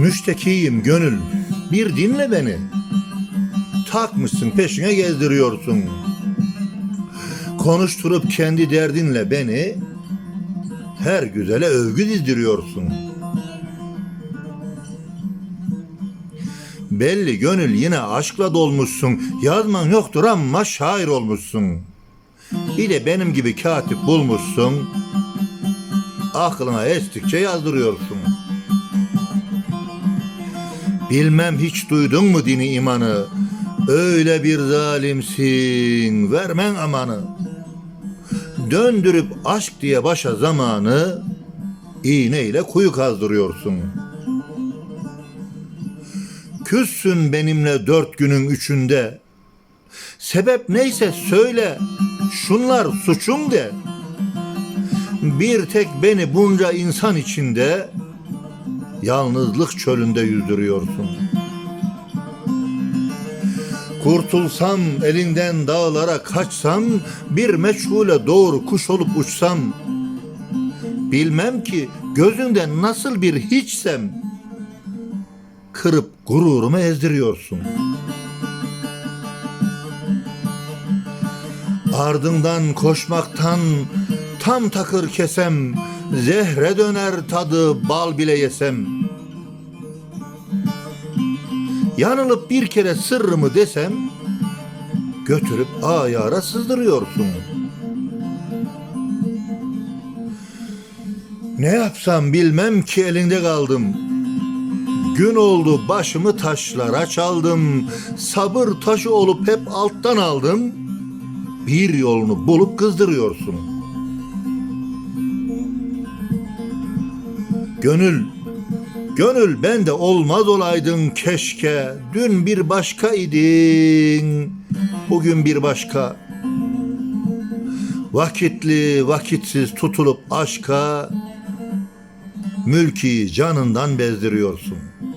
Müştekiyim gönül, bir dinle beni. Takmışsın peşine gezdiriyorsun. Konuşturup kendi derdinle beni her güzele övgü dizdiriyorsun. Belli gönül yine aşkla dolmuşsun. Yazman yoktur ama şair olmuşsun. Bir de benim gibi katip bulmuşsun. Aklına estikçe yazdırıyorsun. Bilmem hiç duydun mu dini imanı? Öyle bir zalimsin, vermen amanı. Döndürüp aşk diye başa zamanı, iğneyle kuyu kazdırıyorsun. Küssün benimle dört günün üçünde. Sebep neyse söyle, şunlar suçum de. Bir tek beni bunca insan içinde yalnızlık çölünde yüzdürüyorsun. Kurtulsam elinden dağlara kaçsam bir meçhule doğru kuş olup uçsam bilmem ki gözünden nasıl bir hiçsem kırıp gururumu ezdiriyorsun. Ardından koşmaktan tam takır kesem zehre döner tadı bal bile yesem. Yanılıp bir kere sırrımı desem götürüp ayara sızdırıyorsun. Ne yapsam bilmem ki elinde kaldım. Gün oldu başımı taşlara çaldım. Sabır taşı olup hep alttan aldım. Bir yolunu bulup kızdırıyorsun. Gönül, gönül ben de olmaz olaydın keşke. Dün bir başka idin, bugün bir başka. Vakitli, vakitsiz tutulup aşka, mülki canından bezdiriyorsun.''